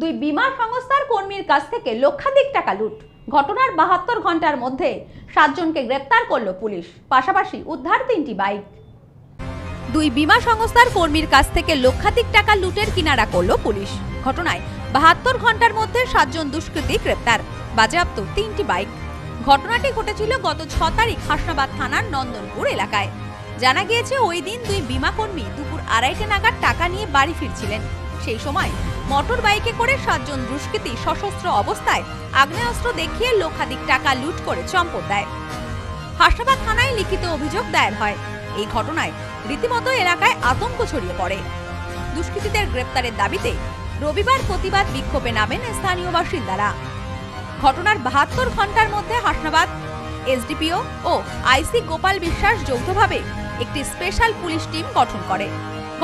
দুই বিমা সংস্থার কর্মীর কাছ থেকে লক্ষাধিক টাকা লুট। ঘটনার বাহাত্তর ঘণ্টার মধ্যে সাতজনকে গ্রেপ্তার করল পুলিশ, পাশাপাশি উদ্ধার তিনটি বাইক। দুই বিমা সংস্থার কর্মীর কাছ থেকে লক্ষাধিক টাকা লুটের কিনারা করল পুলিশ। ঘটনায় বাহাত্তর ঘণ্টার মধ্যে সাতজন দুষ্কৃতী গ্রেপ্তার, বাজেয়াপ্ত তিনটি বাইক। ঘটনাটি ঘটেছিল গত ছ তারিখ হাসনাবাদ থানার নন্দনপুর এলাকায়। জানা গিয়েছে, ওই দিন দুই বিমা কর্মী দুপুর আড়াইটে নাগাদ টাকা নিয়ে বাড়ি ফিরছিলেন। সেই সময় মোটর বাইকে করে সাতজন দুষ্কৃতী সশস্ত্র অবস্থায় আগ্নেয়াস্ত্র দেখিয়ে লক্ষাধিক টাকা লুট করে চম্পট দেয়। হাসনাবাদ থানায় লিখিত অভিযোগ দায়ের হয়। এই ঘটনায় রীতিমতো এলাকায় আতঙ্ক ছড়িয়ে পড়ে। দুষ্কৃতীদের গ্রেপ্তারের দাবিতে রবিবার প্রতিবাদ বিক্ষোভে নামেন স্থানীয় বাসিন্দারা। ঘটনার বাহাত্তর ঘণ্টার মধ্যে হাসনাবাদ, এসডিপিও ও আইসি গোপাল বিশ্বাস যৌথভাবে একটি স্পেশাল পুলিশ টিম গঠন করে।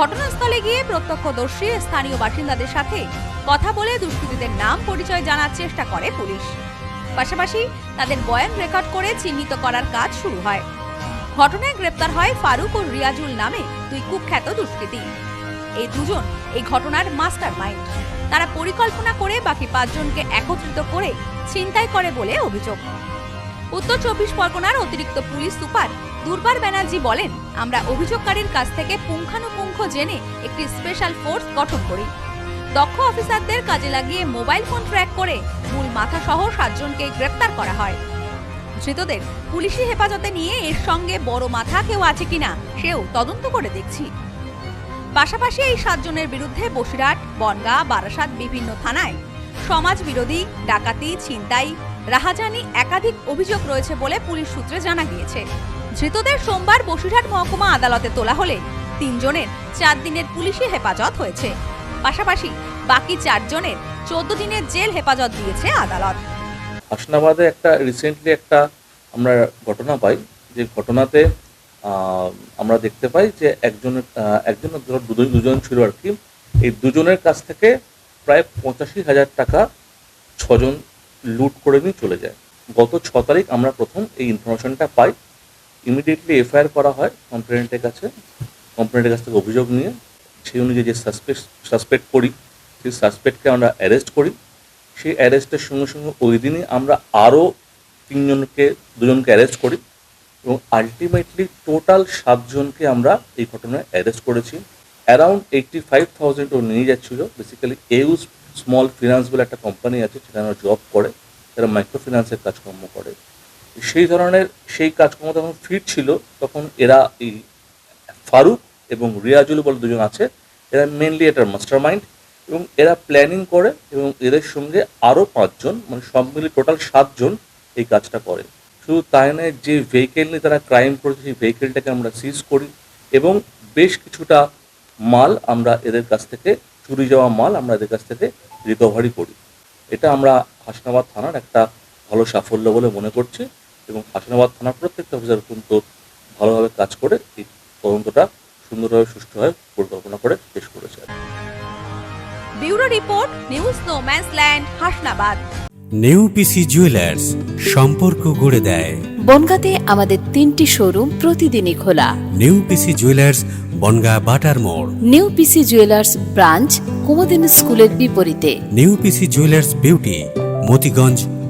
ঘটনাস্থলে গিয়ে প্রত্যক্ষদর্শী স্থানীয় বাসিন্দাদের সাথে কথা বলে দুষ্কৃতীদের নাম পরিচয় জানার চেষ্টা করে পুলিশ। পাশাপাশি তাদের বয়ান রেকর্ড করে চিহ্নিত করার কাজ শুরু হয়। ঘটনায় গ্রেপ্তার হয় ফারুক ও রিয়াজুল নামে দুই কুখ্যাত দুষ্কৃতী। এই দুজন এই ঘটনার মাস্টার মাইন্ড তারা পরিকল্পনা করে বাকি পাঁচজনকে একত্রিত করে ছিনতাই করে বলে অভিযোগ। উত্তর চব্বিশ পরগনার অতিরিক্ত পুলিশ সুপার দুর্বার ব্যানার্জি বলেন, আমরা অভিযোগকারীর কাছ থেকে পুঙ্খানুপুঙ্খ জেনে একটি স্পেশাল ফোর্স গঠন করি। দক্ষ অফিসারদের কাজে লাগিয়ে মোবাইল ফোন ট্র্যাক করে মূল মাথা সহ সাতজনকে গ্রেপ্তার করা হয়। ধৃতদের পুলিশি হেফাজতে নিয়ে এর সঙ্গে বড় মাথা কেউ আছে কিনা, সেও তদন্ত করে দেখছি। পাশাপাশি এই সাতজনের বিরুদ্ধে বসিরহাট, বনগাঁ, বারাসাত বিভিন্ন থানায় সমাজ বিরোধী, ডাকাতি, ছিনতাই, রাহাজানি একাধিক অভিযোগ রয়েছে বলে পুলিশ সূত্রে জানা গিয়েছে। ধৃতদের সোমবার বসিরহাট মহকুমা আদালতে তোলা হলে তিনজনের চার দিনের পুলিশি হেফাজত হয়েছে। পাশাপাশি বাকি চারজনের চোদ্দ দিনের জেল হেফাজত দিয়েছে আদালত। হাসনাবাদে একটা রিসেন্টলি একটা আমরা ঘটনা পাই। যে ঘটনাতে আমরা দেখতে পাই যে একজন একজন ধরো দুজন দুজন ছিল আর কি। এই দুজনের কাছ থেকে প্রায় পঁচাশি হাজার টাকা ছজন লুট করে নিয়ে চলে যায়। গত ছ তারিখ আমরা প্রথম এই ইনফরমেশনটা পাই। ইমিডিয়েটলি এফআইআর করা হয় কমপ্লেনেন্টের কাছে কমপ্লেনেন্টের কাছ থেকে অভিযোগ নিয়ে, সেই অনুযায়ী যে সাসপেক্ট সাসপেক্ট করি, সেই সাসপেক্টকে আমরা অ্যারেস্ট করি। সেই অ্যারেস্টের সঙ্গে সঙ্গে ওই দিনই আমরা আরও তিনজনকে, দুজনকে অ্যারেস্ট করি এবং আলটিমেটলি টোটাল সাতজনকে আমরা এই ঘটনায় অ্যারেস্ট করেছি। অ্যারাউন্ড এইটটি ফাইভ থাউজেন্ড ও নিয়ে যাচ্ছিল। বেসিক্যালি এউজ স্মল ফিনান্স বলে একটা কোম্পানি আছে, সেখানে জব করে। তারা মাইক্রো ফিনান্সের কাজকর্ম করে। সেই ধরনের সেই কাজকর্ম যখন ফিট ছিল, তখন এরা এই ফারুক এবং রিয়াজুল বলে দুজন আছে, এরা মেনলি এটার মাস্টার মাইন্ড এবং এরা প্ল্যানিং করে এবং এদের সঙ্গে আরও পাঁচজন মানে সব মিলে টোটাল সাতজন এই কাজটা করে। শুধু তাই নয়, যে ভেহিকেল নিয়ে তারা ক্রাইম করেছে, সেই ভেহিকেলটাকে আমরা সিজ করি এবং বেশ কিছুটা মাল আমরা এদের কাছ থেকে, চুরি যাওয়া মাল আমরা এদের কাছ থেকে রিকভারি করি। এটা আমরা হাসনাবাদ থানার একটা ভালো সাফল্য বলে মনে করছি। এবং হাসনাবাদ থানার প্রত্যেকটা অফিসার কিন্তু ভালোভাবে কাজ করে এই তদন্তটা সুন্দরভাবে সুষ্ঠুভাবে পরিকল্পনা করে শেষ করেছে। Bureau report news no man's land Hasnabad. New PC jewellers সম্পর্ক গড়ে দেয়। বনগাঁতে আমাদের তিনটি শোরুম প্রতিদিনই খোলা। New PC Jewellers Bangaon Batar মোড়। New PC Jewellers branch Kumudini স্কুলের বিপরীতে। New PC jewellers beauty Motiganj